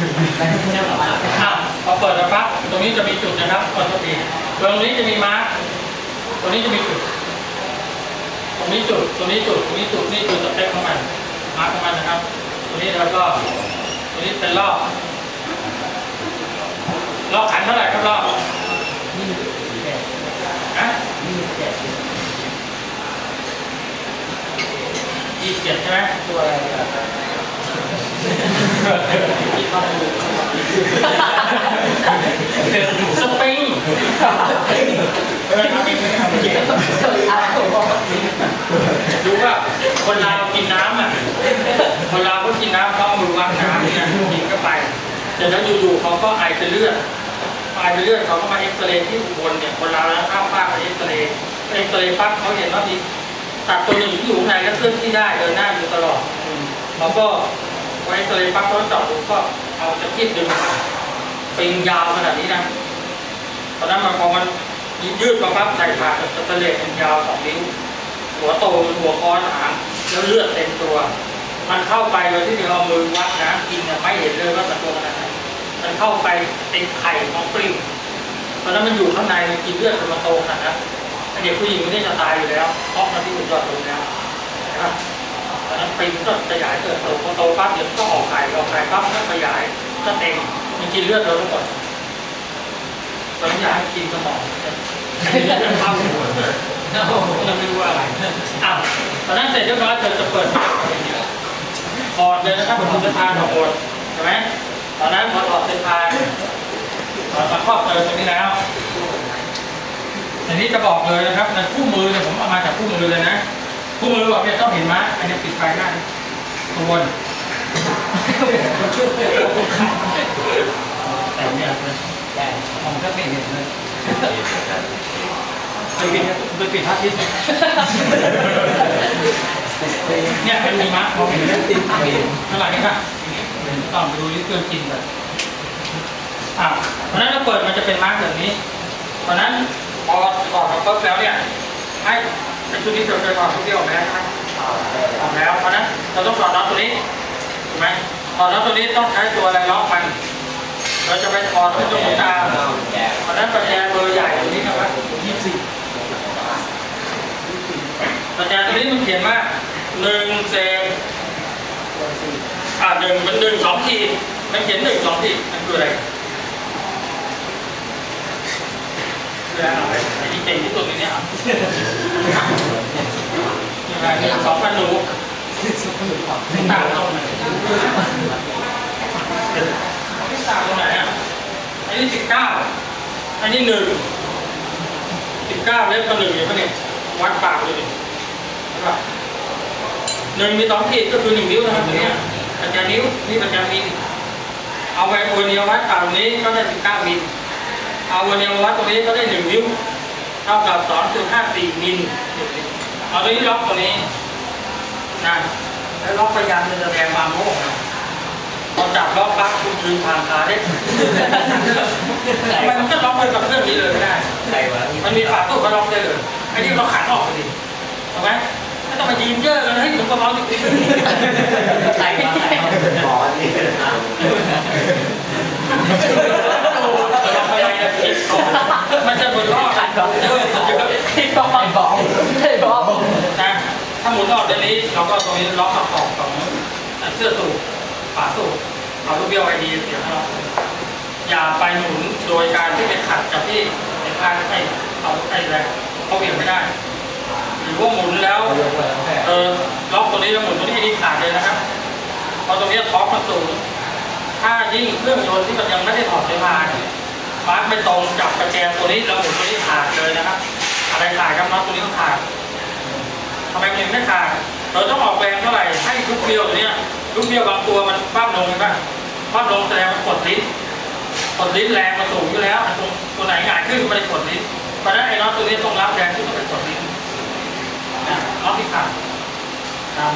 อะพอเปิดมาปั๊บตรงนี้จะมีจุดนะครับปกติตรงนี้จะมีมาร์คตรงนี้จะมีจุด ตรงนี้จุด ตรงนี้จุด ตรงนี้จุด นี่คือสเต็ปของมัน มาร์คของมันนะครับ ตรงนี้แล้วก็ตรงนี้เป็นรอบ รอบขันเท่าไหร่ครับรอบฮะยี่สิบเจ็ดใช่ไหมตัวอะไรครับ เออสปริงดูว่าคนเราวกินน้ำอะ คนเราวก็กินน้ำเขาเอามือวางน้ำเนี่ยกินเข้าไปเสร็จแล้วอยู่ๆเขาก็ไอเป็นเลือดไอเป็นเลือดเขาก็มาเอ็กซเรย์ที่อุบลเนี่ย คนเราวแล้วข้ามฟากไปเอ็กซเรย์เอ็กซเรย์ปั๊บเขาเห็นว่ามีสัตว์ตัวหนึ่งที่อยู่ข้างในแล้วเคลื่อนที่ได้เดินหน้าอยู่ตลอดเขาก็ พอเกซเรย์ปั๊บเขาเจาะดูก็เอาตะกี้ดึงปิงยาวขนาดนี้นะตอนนั้นมันพอมันยืดมาปั๊บใส่ผ่าสเตเลสเป็นยาวสองนิ้ว หัวโตหัวค้อนหางแล้วเลือดเต็มตัว มันเข้าไปโดยที่เราเอามือวัดน้ำกินเนี่ยไม่เห็นเลยว่ามันตัวขนาดไหนมันเข้าไปเป็นไข่ของปลิงตอนนั้นมันอยู่ข้างในมันกินเลือดจนมันโตขนาดนั้นไอ้เด็กผู้หญิงคนนี้จะตายอยู่แล้วเพราะมันที่อุดยอดลงแล้วนะครับ ปลิงก็ขยายเติบโตพอโตปั๊บเดี๋ยวก็ออกไข่ออกไข่ปั๊บก็ขยายก็เต็มมันกินเลือดเราทั้งหมดตอนนี้อยากให้กินสมองเนี่ยกินแล้วจะเข้าหัวเลยเราไม่รู้ว่าอะไรอ้าวตอนนั้นเสร็จเรียบร้อยเธอจะเปิดพอร์ตเลยนะครับผมจะทานของโอดใช่ไหมตอนนั้นพอถอดเส้นทางถอดมาครอบเติมตรงนี้แล้วอันนี้จะบอกเลยนะครับในคู่มือเนี่ยผมเอามาจากคู่มือเลยนะ คู่มือบอกเนี่ยต้องเห็นไหมอันนี้ปิดไฟได้ตัวนแต่เนี่ยได้ผมก็ไม่เห็นเลยเคยปิดเคยปิดทัชทิสเนี่ยเป็นมีมามองเห็นไหมติดเห็นเท่าไหร่นี่ค่ะต้องดูนี่เกินจริงเลยอะเพราะนั้นเราเปิดมันจะเป็นมาร์คแบบนี้ เพราะนั้นพอถอดมาปุ๊บแล้วเนี่ย ให้ใน ชุดนี้เธอเคยถอดชุดเดียวออกไหมครับออกแล้วเพราะนั้นเราต้องถอดน็อตตัวนี้ถูกไหมถอดน็อตตัวนี้ต้องใช้ตัวอะไรล็อกมันเราจะไปถอดเป็นตัวหมุนตาเพราะนั้นประแจเบอร์ใหญ่ตัวนี้นะครับยี่สิบประแจตัวนี้มันเขียนว่าหนึ่งเซนอ่าหนึ่งเป็นหนึ่งสองขีมันเขียนหนึ่งสองขีมันคืออะไรคืออะไร ก่งที่สุดในเนี้ยอะอะไรหนึ่งสองพันหนูไม่ต่างตรงไหนต่างตรงไหนอะอันนี้สิบเก้าอันนี้หนึ่งสิบเก้าเล็บกับหนึ่งอยู่ปะเนี่ยวัดปากเลยดิใช่ปะหนึ่งมีสองขีดก็คือหนึ่งนิ้วนะครับตัวเนี้ยปัญญานิ้วนี่ปัญญามิลเอาไว้โอเนียวัดปากตรงนี้ก็ได้สิบเก้ามิลเอาโอเนียวัดตรงนี้ก็ได้หนึ่งนิ้ว เท่ากับสองจุดห้าสี่มิลเอาตัวนี้ล็อกตัวนี้นะแล้วล็อกพยายามจะแสดงความโง่นะพอจับล็อกปั๊บคุณดึงผ่านขาได้ทำไมมันก็ล็อกไปกับเครื่องนี้เลยไม่ได้ไหนวะมันมีฝาตู้ก็ล็อกได้เลยไอ้นี่เราขันออกพอดีถูกไหมไม่ต้องมายืนเยอะเลยให้ผมก็ล็อกอีกทีไหนวะไหนวะหมอนี่มันจะหมุนรอบกันเยอะเยอะ ที่ต้องไปบอกให้บอก นะถ้าหมุนรอบเดี๋ยวนี้เราก็ ตรงนี้ล็อกกับขอบของเสื้อสูทฝาสูทเอาลูกเบี้ยวไอดีเสียบให้เราอย่าไปหมุนโดยการที่ไปขัดกับที่ไอ้พานไอ้เอาไอ้แรงเขาเบี่ยงไม่ได้หรือว่าหมุนแล้วเออล็อกตัวนี้แล้วหมุนตัวนี้ให้ดีขาดเลยนะครับเพราะตรงนี้ท็อปมันสูงถ้ายิ่งเครื่องยนต์ที่มันยังไม่ได้ถอดสายพานมาร์กไม่ตรงจับกระแจตัวนี้แล้วหมุนตัวนี้ขาดเลยนะครับ อะไรขาดครับน็อตตัวนี้ต้องขาดทำไมมันถึงไม่ขาด เราต้องออกแรงเท่าไหร่ให้ลูกเบี้ยวเนี้ยลูกเบี้ยวบางตัวมันคว่ำลงใช่ปะคว่ำลงแสดงมันกดลิ้นกดลิ้นแรงมันสูงอยู่แล้วตรงตัวไหนหงายขึ้นมันไปกดลิ้นเพราะฉะนั้นไอ้น็อตตัวนี้ต้องรับแรงที่ต้องไปกดลิ้นนะน็อตที่ขาดตาม